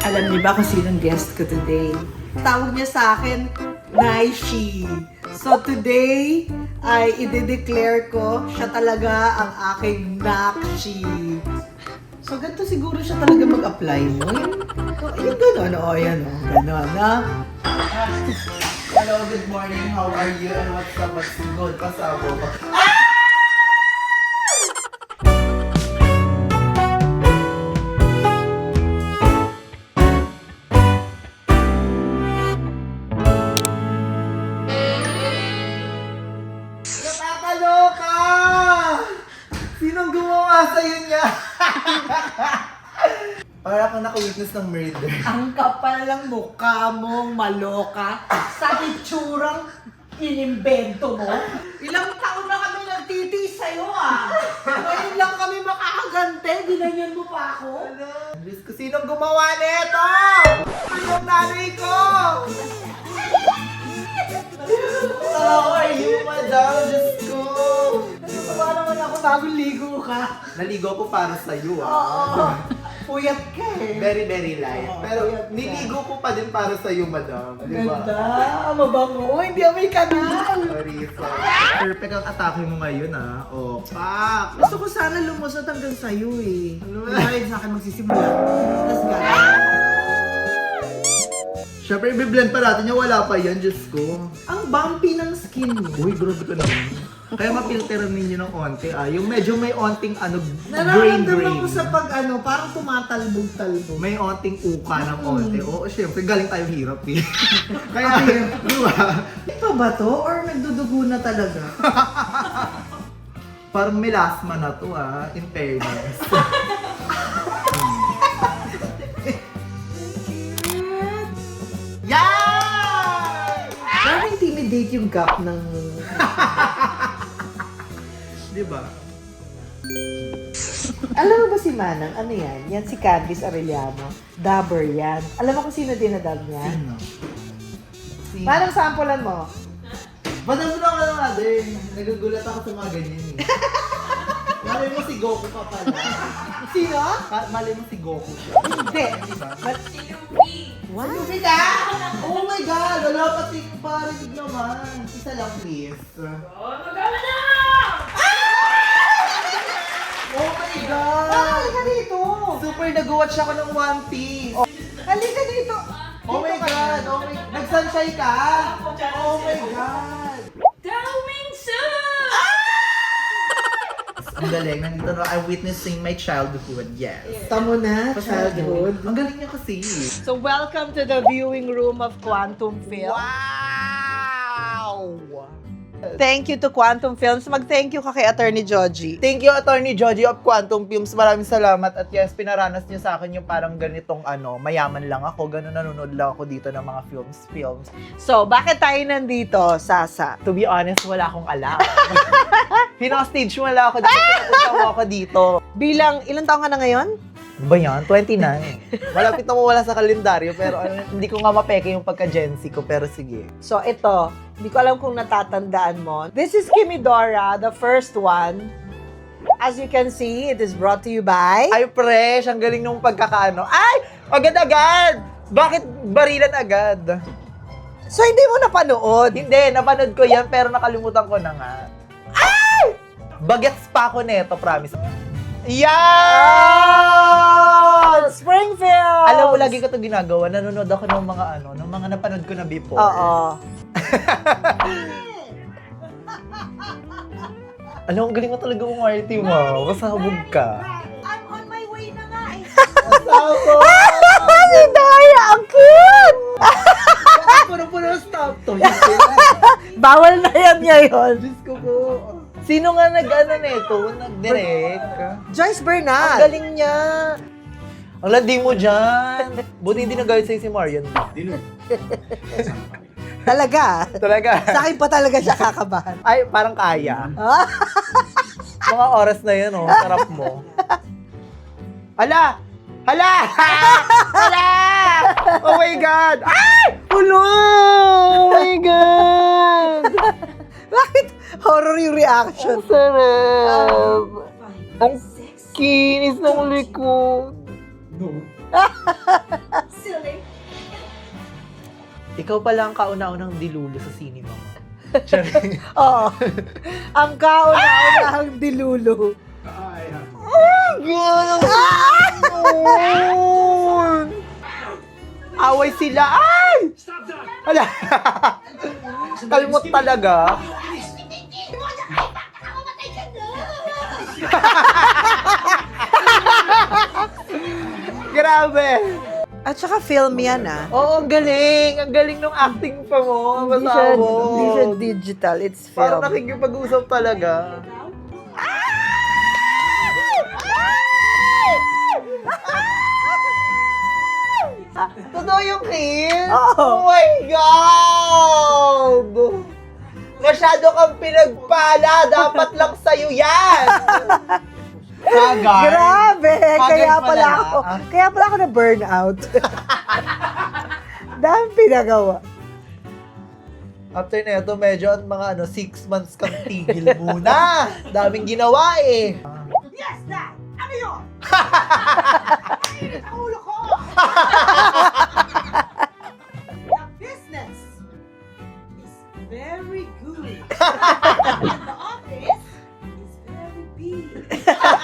Alam niyo ba kung sinong guest ko today? Tawag niya sa akin, Naishi. So today, ay ide-declare ko siya talaga ang aking Nakshi. So ganito siguro siya talaga mag-apply mo. Yung, yung gano'n, o yan o, gano'n na. Hello, good morning. How are you? And what's up? What's good? Pasabo ko. Naka-witness ng murder. Ang kapal ng mukha mong maloka sa itsurang inimbento mo. Ilang taon na kami nagtitiis sa'yo ah. Ngayon lang kami makakagante, ginanyan mo pa ako. Diyos ko, sinong gumawa nito? Yung nanay ko! How are you, madam? Diyos ko! Wala naman ako bagong ligo ka. Naligo ko para sa'yo, Oo. Puyat ka eh. Very, very light. Oo, Pero puyat ka. niligo ko pa din para sa'yo, madam. Di ba? Ganda, mabango, hindi may kanal. Sorry, sorry. Perfect ang atake mo ngayon, ah. Oh, pak! Gusto ko sana lumusot hanggang sa'yo eh. Ano ba? Dahil sa akin magsisimula. Tapos gano'n. Siyempre, i-blend pa natin yung wala pa yan, Diyos ko. Ang bumpy ng skin mo. Uy, grabe ka naman. Kaya mapilteran ninyo ng konti, ah. Yung medyo may onting, ano, grain-grain. Nararamdaman ko sa pag ano, parang tumatalbog-talbog. may onting uka ng konti. Oo, syempre, galing tayo hirap eh. Kaya, Ah, di ba? Ito ba to? Or nagdudugo na talaga? Parang melasma na to ah, in fairness. Intimidate yung gap ng... Di ba? Alam mo ba si Manang? Ano yan? Yan si Candice Arellano. Dabber yan. Alam mo kung sino dinadab niya? Sino? Sino? Manang sampulan mo. Ba't mo na ako ng mother? Nagugulat ako sa mga ganyan eh. Malay mo si Goku ka pala. Sino? Pa- Malay mo si Goku siya. Hindi. Diba? But, What? Luffy ka? Oh my God! Wala pati parinig naman. Isa lang please. Oh my God! halika dito! Super nag-watch ako ng One Piece. Halika dito! Oh my God! na. Oh my Nag-sunshine ka? Oh my God! Ang galing. Nandito na I'm witnessing my childhood. Yes. Tamo na, childhood. Ang galing niya kasi. So welcome to the viewing room of Quantum Film. Wow! Thank you to Quantum Films. Mag-thank you ka kay Attorney Joji. Thank you, Attorney Joji of Quantum Films. Maraming salamat. At yes, pinaranas niyo sa akin yung parang ganitong ano, mayaman lang ako. Ganun nanonood lang ako dito ng mga films, films. So, bakit tayo nandito, Sasa? To be honest, wala akong alam. Pinostage mo lang ako dito. Pinapunta mo ako dito. Bilang, ilang taon ka na ngayon? Ba yan? 29. Malapit na mawala sa kalendaryo. Pero ano, hindi ko nga mapeke yung pagka-Gen Z ko. Pero sige. So, ito, hindi ko alam kung natatandaan mo. This is Kimidora, the first one. As you can see, it is brought to you by... Ay, fresh. Ang galing nung pagkakaano. Ay! Agad-agad! Bakit barilan agad? So, hindi mo napanood? Hindi, napanood ko yan pero nakalimutan ko na nga. Ay! Bagets pa ako neto, promise. Yan! Springfield! Alam mo, lagi ko ito ginagawa. Nanonood ako ng mga ano, ng mga napanood ko na before. Oo. Alam ang galing mo talaga umarte mo. Kasabog ka. I'm on my way na nga eh. Kasabog! si Dora, ang cute! Puno-puno ng stop to. Bawal na yan ngayon. Diyos ko po. Sino nga nag-ano nito? Nag-direct? Joyce Ang Bernal. galing niya. Ang landi mo dyan. Buti hindi nagalit sa'yo si Marian. Talaga. Talaga. Sa akin pa talaga siya kakabahan. Ay, parang kaya. Ah, Mga oras na yun, oh. Sarap mo. Hala! Hala! Hala! Oh my God! Ay! Ulo! Oh my God! Bakit horror yung reaction? Ang sarap! Ang kinis ng likod. Ikaw pala ang kauna-unang dilulo sa cinema mo. Oo. ang kauna-unahang dilulo. Away sila. Ay! Hala. Kalmot talaga. Grabe. At saka film yan ah. Oo, ang galing. Ang galing ng acting pa mo. Hindi siya, masabog. hindi siya digital, it's Parang film. nakikipag-usap talaga. Totoo yung kiss? Oo. Oh my God! Masyado kang pinagpala. Dapat lang sa'yo yan. Hagar. Grabe! Kaya pala. pala ako, kaya pala ako na burnout. Dami pinagawa. After na ito, medyo ang mga ano, six months kang tigil muna. Daming ginawa eh. Yes, Dad! Ano yun? Ang ulo ko! The business is very good. Ha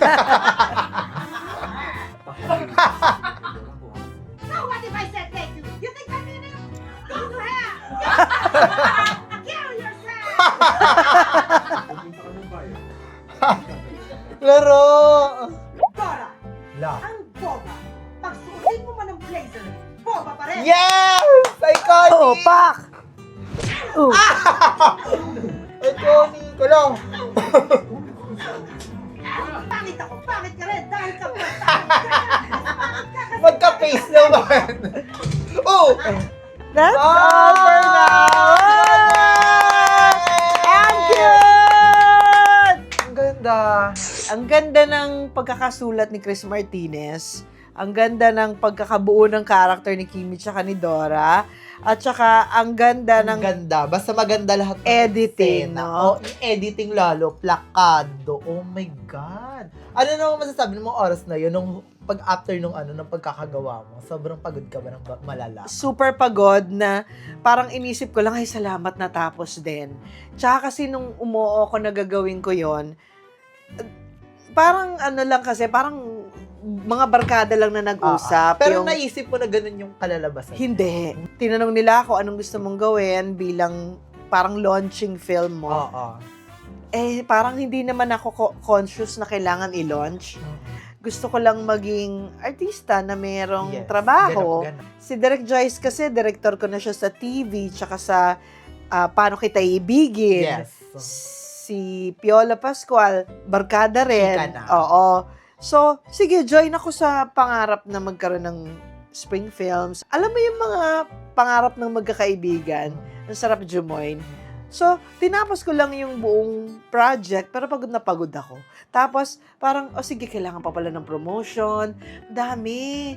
ha ha ha! Ganda ng pagkakasulat ni Chris Martinez. Ang ganda ng pagkakabuo ng karakter ni Kimi tsaka ni Dora. At saka ang ganda Ang ng ganda. Basta maganda lahat ng Editing, no? Oh, yung editing lalo, plakado. Oh my God. Ano naman masasabi mo oras na yun, nung pag after nung ano, nung pagkakagawa mo, sobrang pagod ka ba ng malala? super pagod na parang inisip ko lang, ay salamat natapos din. Tsaka kasi nung umuo ko na gagawin ko yon parang ano lang kasi, parang mga barkada lang na nag-usap. Ah, Pero yung- naisip mo na ganun yung kalalabasan. Hindi. Tinanong nila ako anong gusto mong gawin bilang parang launching film mo. Oo. Eh, parang hindi naman ako co- conscious na kailangan i-launch. Gusto ko lang maging artista na merong Yes, trabaho. ganap, ganap. Si Direk Joyce kasi, director ko na siya sa TV, tsaka sa ah, Paano Kita Ibigin. Yes. Si Piola Pascual, barkada rin. Chika na. Oo. So, sige, join ako sa pangarap na magkaroon ng spring films. Alam mo yung mga pangarap ng magkakaibigan, ang sarap jumoin. So, tinapos ko lang yung buong project, pero pagod na pagod ako. Tapos, parang, oh sige, kailangan pa pala ng promotion. Dami.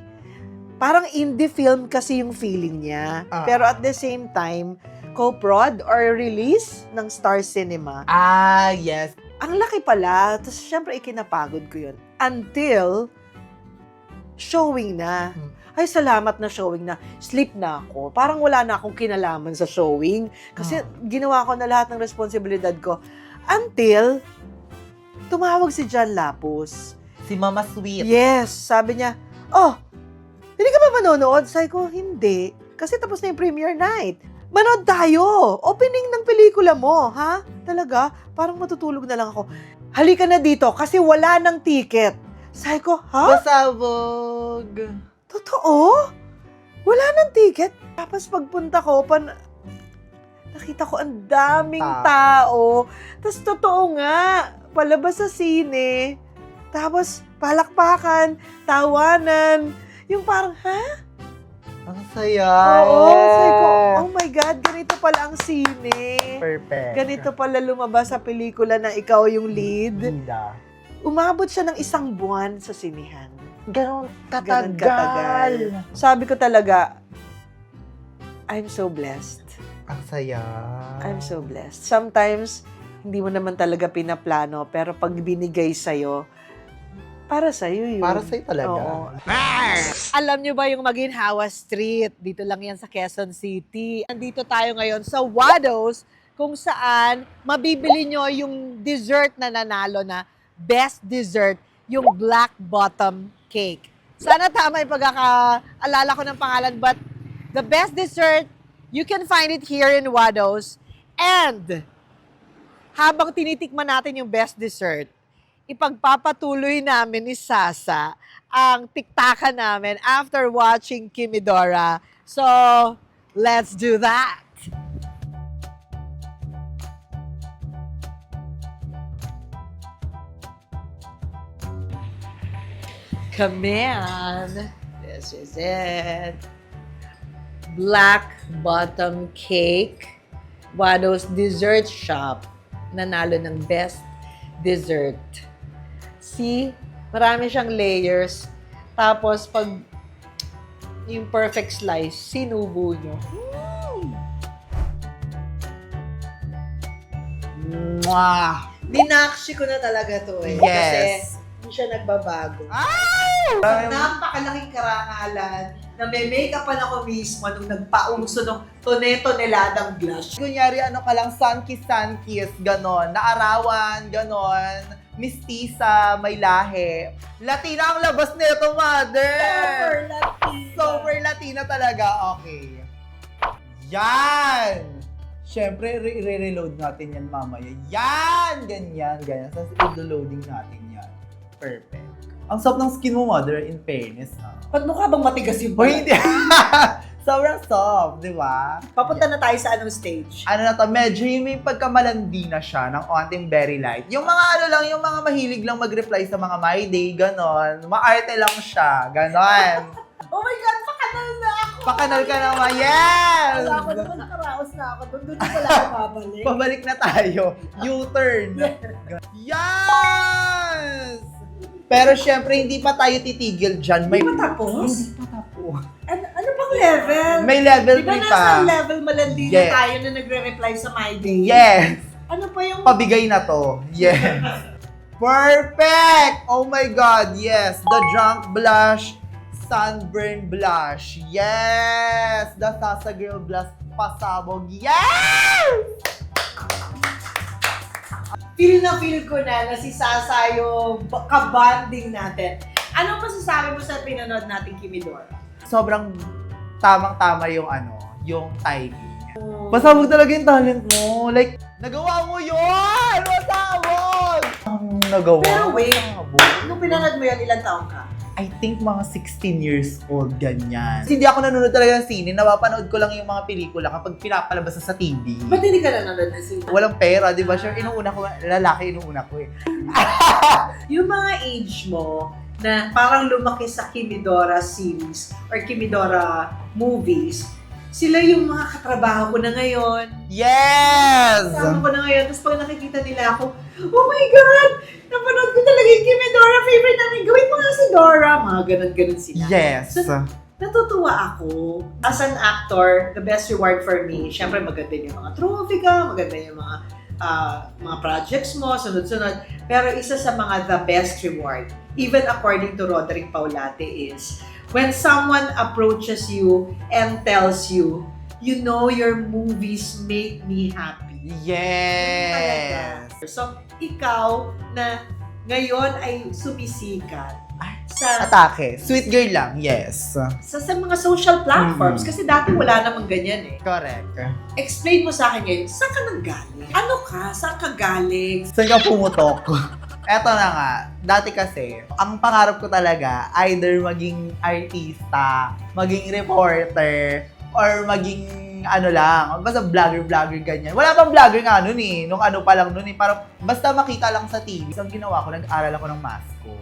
Parang indie film kasi yung feeling niya. Ah. Pero at the same time, co-prod or release ng Star Cinema. Ah, yes. Ang laki pala. Tapos, syempre, ikinapagod ko yun. Until, showing na. Hmm. Ay, salamat na showing na. Sleep na ako. Parang wala na akong kinalaman sa showing. Kasi Ah. ginawa ko na lahat ng responsibilidad ko. Until, tumawag si John Lapus. Si Mama Sweet. Yes, sabi niya, oh, hindi ka ba manonood? Sabi ko, hindi. Kasi tapos na yung premiere night. Manood tayo! Opening ng pelikula mo, ha? Talaga? Parang matutulog na lang ako. Halika na dito kasi wala ng ticket. Sabi ko, ha? Pasabog. Totoo? Wala ng ticket? Tapos pagpunta ko, pan... nakita ko ang daming tao. Tapos totoo nga, palabas sa sine. Tapos palakpakan, tawanan. Yung parang, ha? Ang saya. Oo. Sabi ko, oh my God, ganito pala ang sine. Perfect. Ganito pala lumabas sa pelikula na ikaw yung lead. Ganda. Umabot siya ng isang buwan sa sinihan. Ganon Ganon katagal. Sabi ko talaga, I'm so blessed. Ang saya. I'm so blessed. Sometimes, hindi mo naman talaga pinaplano, pero pag binigay sa'yo, Para sa'yo yun. Para sa'yo talaga. Oo. Alam nyo ba yung Maginhawa Street? Dito lang yan sa Quezon City. Nandito tayo ngayon sa Wados kung saan mabibili nyo yung dessert na nanalo na best dessert, yung Black Bottom Cake. Sana tama yung pagkakaalala ko ng pangalan, but the best dessert, you can find it here in Wados. And habang tinitikman natin yung best dessert, ipagpapatuloy namin ni Sasa ang tiktakan namin after watching Kimidora. So, let's do that! Come in. This is it. Black Bottom Cake. Wado's Dessert Shop. Nanalo ng Best Dessert. See? Marami siyang layers. Tapos, pag yung perfect slice, sinubo nyo. Mwah! Dinakshi ko na talaga to eh. Yes. Kasi hindi siya nagbabago. Napakalaking karangalan na may makeup pa ako mismo nung nagpaungso ng tone-toneladang blush. Kunyari, ano ka lang, sun-kiss, sun-kiss, ganon. Naarawan, ganon. Mistisa, may lahi. Latina ang labas nito, mother! Super Latina talaga. Okay. Yan! Siyempre, re- re-reload natin yan mamaya. Yan! Ganyan, ganyan. Tapos i-loading natin yan. Perfect. Ang soft ng skin mo, mother, in fairness. Ha? Ba't mukha bang matigas yung O hindi. Sobrang soft, di ba? Papunta na tayo sa anong stage. Ano na to, medyo yung may pagkamalandi na siya ng onting very light. Yung mga ano lang, yung mga mahilig lang mag-reply sa mga my day, ganon. Maarte lang siya, ganon. Oh my God, pakanal na ako! Pakanal ka naman, yes! Wala ako naman nakaraos na ako. Doon doon pala ako babalik. Pabalik na tayo. U-turn. Yes! Pero syempre, hindi pa tayo titigil dyan. May... Hindi pa tapos? Hindi pa tapos. Ano, ano pang level? May level Di ba 3 nasa pa. level malandi na Yes. tayo na nagre-reply sa My Day? Yes! Ano pa yung... Pabigay na to. Yes. Perfect! Oh my God, yes. The drunk blush, sunburn blush. Yes! The Sasa Girl blush, pasabog. Yes! feel na feel ko na na si Sasa yung ba- kabanding natin. Ano masasabi mo sa pinanood nating Kimidora? Sobrang tamang-tama yung ano, yung timing. Pasabog talaga yung talent mo. Like, nagawa mo yun! Pasabog! Ang nagawa. Pero wait. Pasabog. Nung pinanood mo yan, ilang taong ka? I think mga 16 years old, ganyan. Kasi hindi ako nanonood talaga ng sine, napapanood ko lang yung mga pelikula kapag pinapalabas na sa TV. Ba't hindi ka nanonood na sila? Walang pera, di ba? Sure, inuuna ko, lalaki inuuna ko eh. Yung mga age mo na parang lumaki sa Kimidora series or Kimidora movies, sila yung mga katrabaho ko na ngayon. Yes! Kasama ko na ngayon. Tapos pag nakikita nila ako, oh my God! Napanood ko talaga yung Kimidora. Favorite namin. Gawin mo nga si Dora. Mga ganun-ganun sila. Yes! So, natutuwa ako. As an actor, the best reward for me, syempre maganda yung mga trophy ka, maganda yung mga ah, mga projects mo, sunod-sunod. Pero isa sa mga the best reward, even according to Roderick Paulate, is when someone approaches you and tells you, you know your movies make me happy. Yes! Talaga. So, ikaw na ngayon ay sumisikat sa Atake. Sweet girl lang, yes. sa, sa mga social platforms Mhm. kasi dati wala namang ganyan eh. Correct. Explain mo sa akin ngayon, saan ka nang galing? Ano ka? Saan ka galing? Saan ka pumutok? Eto na nga, dati kasi, ang pangarap ko talaga, either maging artista, maging reporter, or maging ano lang, basta vlogger-vlogger ganyan. Wala pang vlogger nga nun eh, nung ano pa lang nun eh, parang basta makita lang sa TV. So, ang ginawa ko, nag-aral ako ng mass com.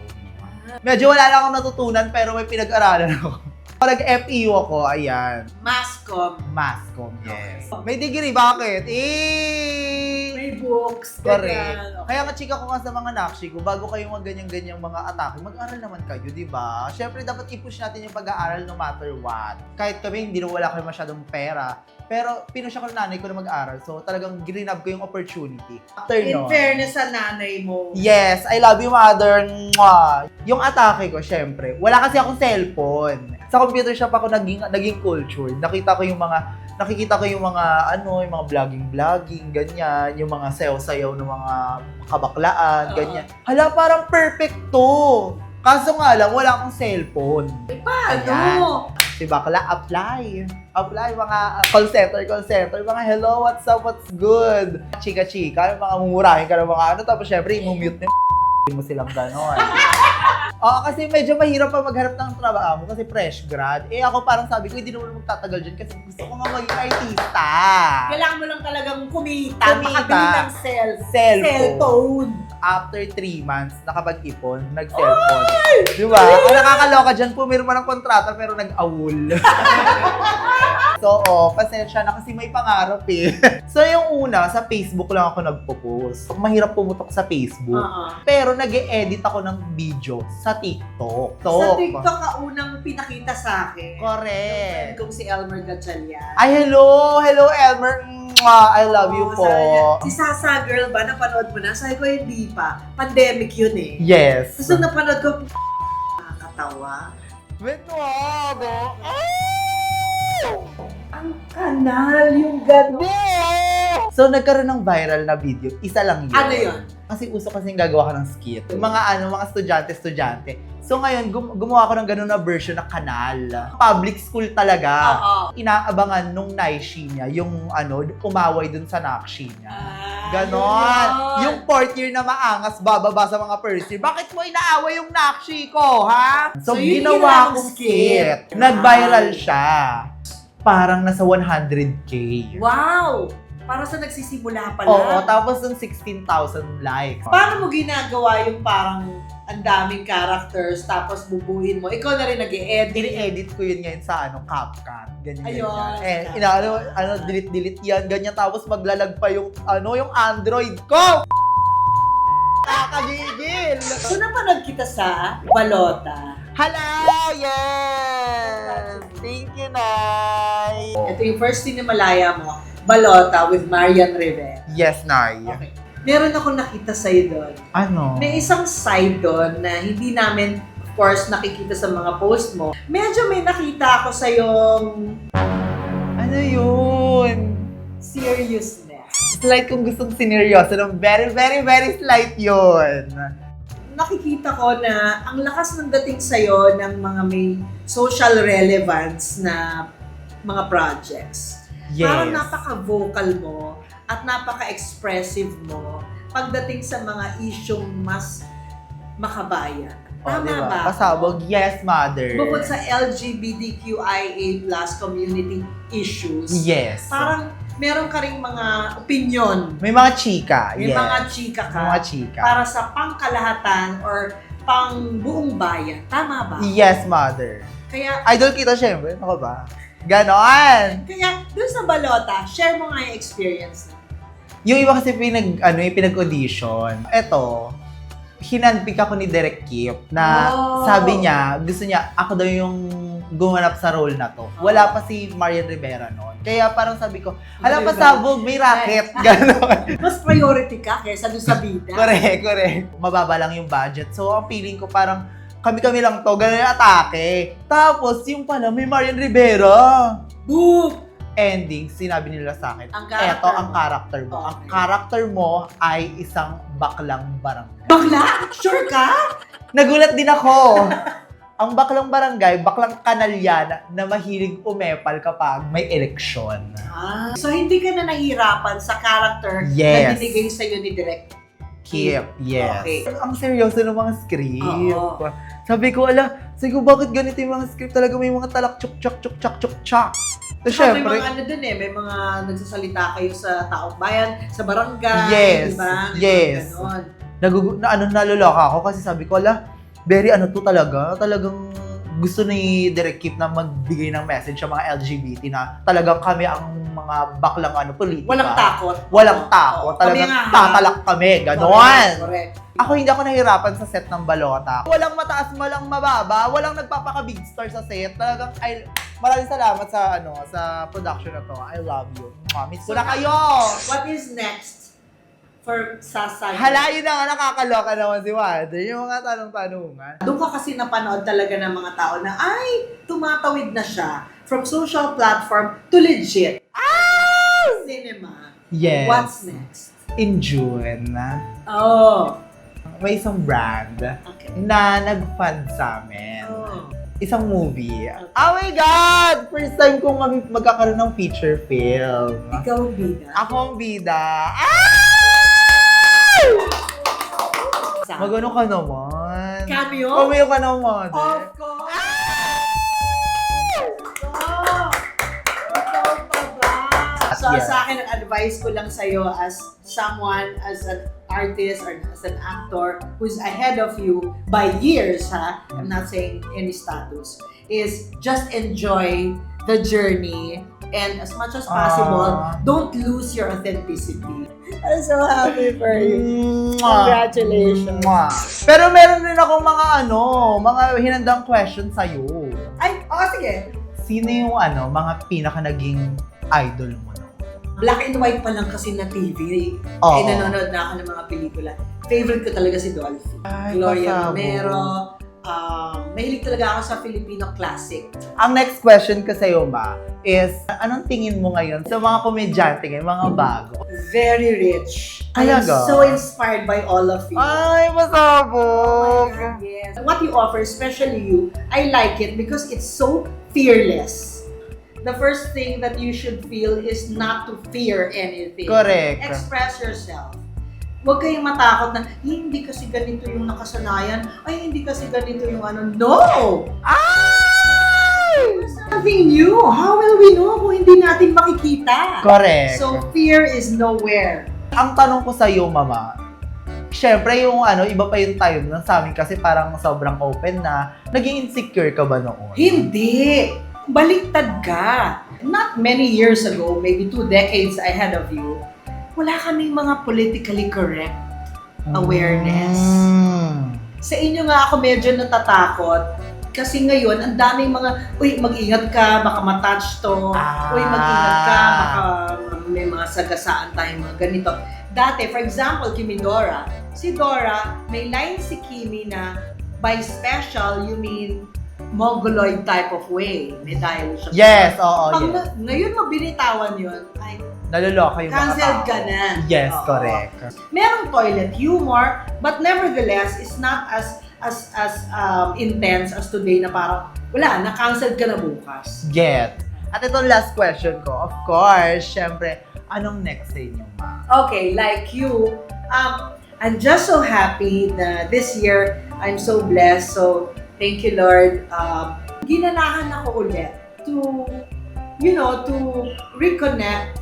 Medyo wala lang akong natutunan, pero may pinag-aralan ako. Nag-FEU ako, ayan. Mascom. Mass com, yes. May degree, bakit? Eh! May books. Correct. ganyan. Kaya nga chika ko nga sa mga nakshi ko, bago kayo mag ganyan-ganyang mga atake, mag-aral naman kayo, di ba? Siyempre, dapat i-push natin yung pag-aaral no matter what. Kahit kami, hindi na wala kayo masyadong pera. Pero, pinush ako ng nanay ko na mag-aral. So, talagang grinab ko yung opportunity. After In nun, fairness sa nanay mo. Yes, I love you, mother. Mwah. Yung atake ko, syempre, wala kasi akong cellphone. Sa computer shop ako naging, naging cultured. Nakita ko yung mga, nakikita ko yung mga, ano, yung mga vlogging-vlogging, ganyan, yung mga sayaw-sayaw ng mga kabaklaan, Oo. ganyan. Hala, parang perfect to. Kaso nga lang, wala akong cellphone. Ano? Si bakla, apply. Apply, mga call center, call center. Mga hello, what's up, what's good? Chika-chika, mga mumurahin ka ng mga ano. Tapos syempre, yung mo silang ganon. Oo, kasi medyo mahirap pa maghanap ng trabaho kasi fresh grad. Eh ako parang sabi ko, hindi naman magtatagal dyan kasi gusto ko nga maging artista. Kailangan mo lang talagang kumita, Kumita. makabili ng cell, Cellphone. cellphone. After three months, nakapag-ipon, nag-cellphone. Di ba? Ang nakakaloka dyan, pumirma ng kontrata pero nag-awol. so, oh, pasensya na kasi may pangarap eh. so, yung una, sa Facebook lang ako nagpo-post. Mahirap pumutok sa Facebook. Oo. Pero nag edit ako ng video sa TikTok. Sa TikTok ka unang pinakita sa akin. Correct. Kung si Elmer Gatchalian. Ay, hello! Hello, Elmer! Mwah! I love you Oo, po. sabi niya, Si Sasa Girl ba, napanood mo na? Sabi ko, hindi pa. Pandemic yun eh. Yes. Tapos nung napanood ko, nakakatawa. Wait, no? Ang kanal, yung gano'n. So, nagkaroon ng viral na video. Isa lang yun. Ano yun? Kasi uso kasing gagawa ka ng skit. Yung mga ano, mga estudyante-estudyante. So ngayon, gum- gumawa ko ng ganun na version na kanal. Public school talaga. Oo. Inaabangan nung Naishi niya, yung ano, umaway dun sa Nakshi niya. Ah, Ganon. yun. Yung fourth year na maangas, bababa sa mga first year. Bakit mo inaaway yung Nakshi ko, ha? So, So, yun ginawa ginawa kong skit. skit. Nag-viral siya. Parang nasa 100k. Wow! Para sa nagsisimula pa lang. Oo, tapos yung 16,000 likes. Paano mo ginagawa yung parang ang daming characters tapos bubuin mo? Ikaw na rin nag-e-edit. Ini-edit ko yun ngayon sa ano, CapCut. Ganyan, Ayun, ganyan. Eh, sa ina, ano, delete-delete yan, ganyan. Tapos maglalag pa yung, ano, yung Android ko! Nakakagigil! So napanood kita sa Balota. Hello! Yes! Thank you, Nay! Ito yung first scene na malaya mo, Balota with Marian Rivera. Yes, Nay. Okay. Meron akong nakita sa'yo doon. Ano? May isang side doon na hindi namin, of course, nakikita sa mga post mo. Medyo may nakita ako sa yung Ano yun? seriousness. Slight kung gustong sineryoso ng very, very, very slight yun. Nakikita ko na ang lakas ng dating sa'yo ng mga may social relevance na mga projects. Yes. Parang napaka-vocal mo at napaka-expressive mo pagdating sa mga isyong mas makabayan. O, Tama diba? ba? Pasabog, yes, mother. Bukod sa LGBTQIA plus community issues, Yes. parang meron ka rin mga opinion. May mga chika. May yes. mga chika ka mga chika. para sa pangkalahatan or pang buong bayan. Tama ba? Yes, mother. Kaya, Idol kita, syempre. Ako ba? Ganon. kaya dun sa balota, share mo nga yung experience. Yung iba kasi pinag, ano, yung pinag-audition. Eto, hinandpick ako ni Derek Kip na Oh. sabi niya, gusto niya, ako daw yung gumanap sa role na to. Wala pa si Marian Rivera noon. Kaya parang sabi ko, alam pa sabog, may racket. Ganon. Mas priority ka kaysa dun sa bida. correct, correct. Mababa lang yung budget. So, ang feeling ko parang kami-kami lang to, ganun yung atake. Tapos, yung pala, may Marian Rivera. Boom! ending, sinabi nila sa akin, Ang eto ang mo." character mo. Ang Okay. character mo ay isang baklang barangay. Bakla? Sure ka? Nagulat din ako. ang baklang barangay, baklang kanalyan na mahilig umepal kapag may eleksyon. Ah, so hindi ka na nahirapan sa character na Yes. binigay sa'yo ni Direk. Kip, yes. Okay. Ang seryoso ng mga script. Oo. Sabi ko, ala, sabi ko, bakit ganito yung mga script? Talaga may mga talak, chuk, chuk, chuk, chuk, chuk, chuk. So, Saka may syempre, mga ano dun eh, may mga nagsasalita kayo sa taong bayan, sa barangay, Yes, di ba? Yes. ganon. nagugu- na ano naloloka ako kasi sabi ko ala very ano to talaga talagang gusto ni Direk Kip na magbigay ng message sa mga LGBT na talagang kami ang mga baklang ano, politika. Walang takot. Walang Oo. takot. Oo. Talagang Kami nga, tatalak kami. Ganon. Correct, correct. Ako hindi ako nahirapan sa set ng balota. Walang mataas, walang mababa, walang nagpapaka-big star sa set. Talagang, I, maraming salamat sa, ano, sa production na to. I love you. Miss ko na kayo! What is next for Sasa? Halayin na nga, nakakaloka naman si Wonder. Yung mga tanong-tanungan. Doon ka kasi napanood talaga ng mga tao na, ay, tumatawid na siya from social platform to legit. Cinema. Yes. What's next? In June, Oh. may isang brand Okay. na nag-fund sa amin. Oh. Isang movie. Oh my God! First time kong mag- magkakaroon ng feature film. Ikaw, Bida. Ako ang bida. Ay! Magano ka naman. Cameo? Cameo ka naman. Of course! Ba? So, Yes. sa akin, ang advice ko lang sa'yo as someone, as an artist or as an actor who's ahead of you by years, ha? I'm not saying any status, is just enjoy the journey and as much as possible, Ah. don't lose your authenticity. I'm so happy for Mwah. Congratulations. Mwah. Pero meron din akong mga ano, mga hinandang question sa'yo. Ay, oh, sige. Sino yung ano, mga pinaka naging idol mo no? Black and white pa lang kasi na TV. Oo. Ay, nanonood na ako ng mga pelikula. Favorite ko talaga si Dolphy. Ay, Gloria kasabo. Romero. Um, mahilig talaga ako sa Filipino classic. Ang next question ko sa'yo, Ma, is anong tingin mo ngayon sa mga komedyante ngayon, mga bago? Very rich. I'm Talaga? so inspired by all of you. Ay, masabog! Yes. What you offer, especially you, I like it because it's so fearless. The first thing that you should feel is not to fear anything. Correct. Express yourself. Huwag kayong matakot na, "Eh, hindi kasi ganito yung nakasanayan. Ay, hindi kasi ganito yung ano. No! Ay! Something new. How will we know kung hindi natin makikita? Correct. So, fear is nowhere. ang tanong ko sa iyo, Mama, syempre yung ano, iba pa yung time nun sa amin kasi parang sobrang open na. Naging insecure ka ba noon? Hindi. Baliktad ka. Not many years ago, maybe two decades ahead of you, wala kaming mga politically correct. awareness. Mm. Sa inyo nga ako medyo natatakot kasi ngayon, ang daming mga, uy, mag-ingat ka, baka matouch to. Ah. Uy, mag-ingat ka, baka may mga sagasaan tayong mga ganito. Dati, for example, Kimi Dora. Si Dora, may line si Kimi na, by special, you mean mongoloid type of way. May dialogue siya. Yes, oo, Pag yes. na- ngayon mo binitawan yun, ay, Naloloka yung mga Cancelled tao. ka na. Yes, Oo. correct. merong toilet humor, but nevertheless, it's not as as as um, intense as today na parang, wala, na-cancel ka na bukas. Get. At ito last question ko. Of course, syempre, anong next sa inyo, Ma? Okay, like you, um, I'm just so happy na this year, I'm so blessed. So, thank you, Lord. Um, ginanahan ako ulit to, you know, to reconnect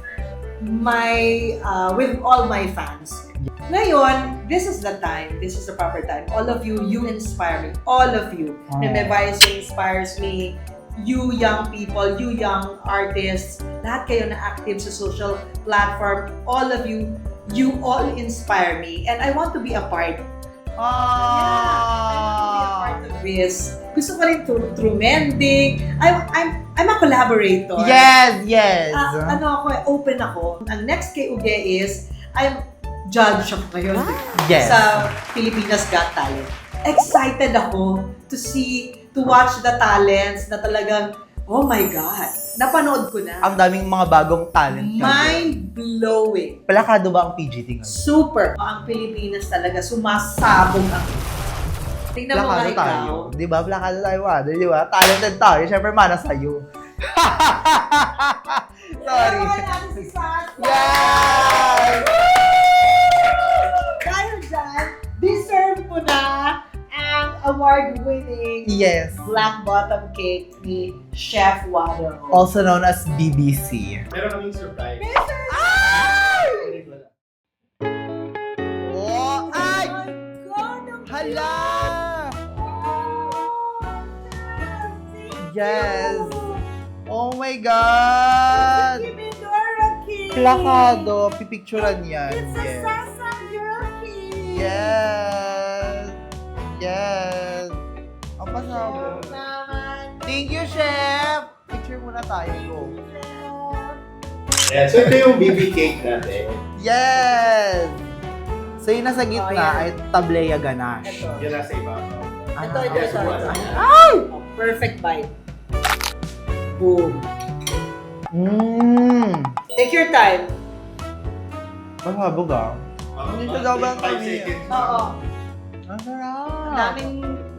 my, uh, with all my fans. Ngayon, this is the time. This is the proper time. All of you, you inspire me. All of you. Oh. Memevice inspires me. You young people, you young artists, lahat kayo na active sa social platform, all of you, you all inspire me. And I want to be a part. Ah! part of this. Gusto ko rin through, through mending. I'm, I'm, I'm a collaborator. Yes, yes. Ah, ano ako, open ako. Ang next kay Uge is, I'm judge ako ngayon Yes. sa Pilipinas Got Talent. Excited ako to see, to watch the talents na talagang, oh my God, napanood ko na. Ang daming mga bagong talent. Mind-blowing. Plakado ba ang PGT ngayon? Super. Ang Pilipinas talaga, sumasabog ang Tingnan mo nga Plakado ikaw. tayo. Di ba? Plakado tayo, Mother. Di ba? Talented tayo. Siyempre, mana sa'yo. Sorry. Meron natin si Sasha. Dahil dyan, deserve mo na ang award-winning Yes. Black Bottom Cake ni Chef Wado. Also known as BBC. Meron kaming surprise. Ay! Oh, ay! my God! ang Hala! Yes. Oh my God! Plakado. Pipicturan yan. It's a Yes. Sasang Girl King! Yes. Yes. Ang pasabog. Thank you, Chef! Picture muna tayo. Go. Ayan, so ito yung BB cake natin. Yes! So yung nasa Oh, gitna yan. ay tableya ganache. Ito. Yan nasa ibabaw. Ah, Ito, ito, Yes, ito. one. ito. Ay! Oh, perfect bite. Boom. Mmm! Take your time. Pasabog ah. Hindi siya daw ba ang 5 kami? seconds. Oo. Ang sarap! Ang daming,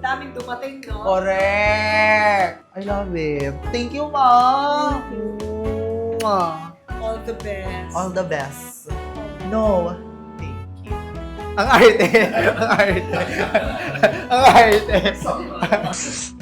daming dumating, no? Correct! I love it. Thank you, Ma! Mwah. All the best. All the best. No. Thank you. Ang arte. Ang arte. Ang arte.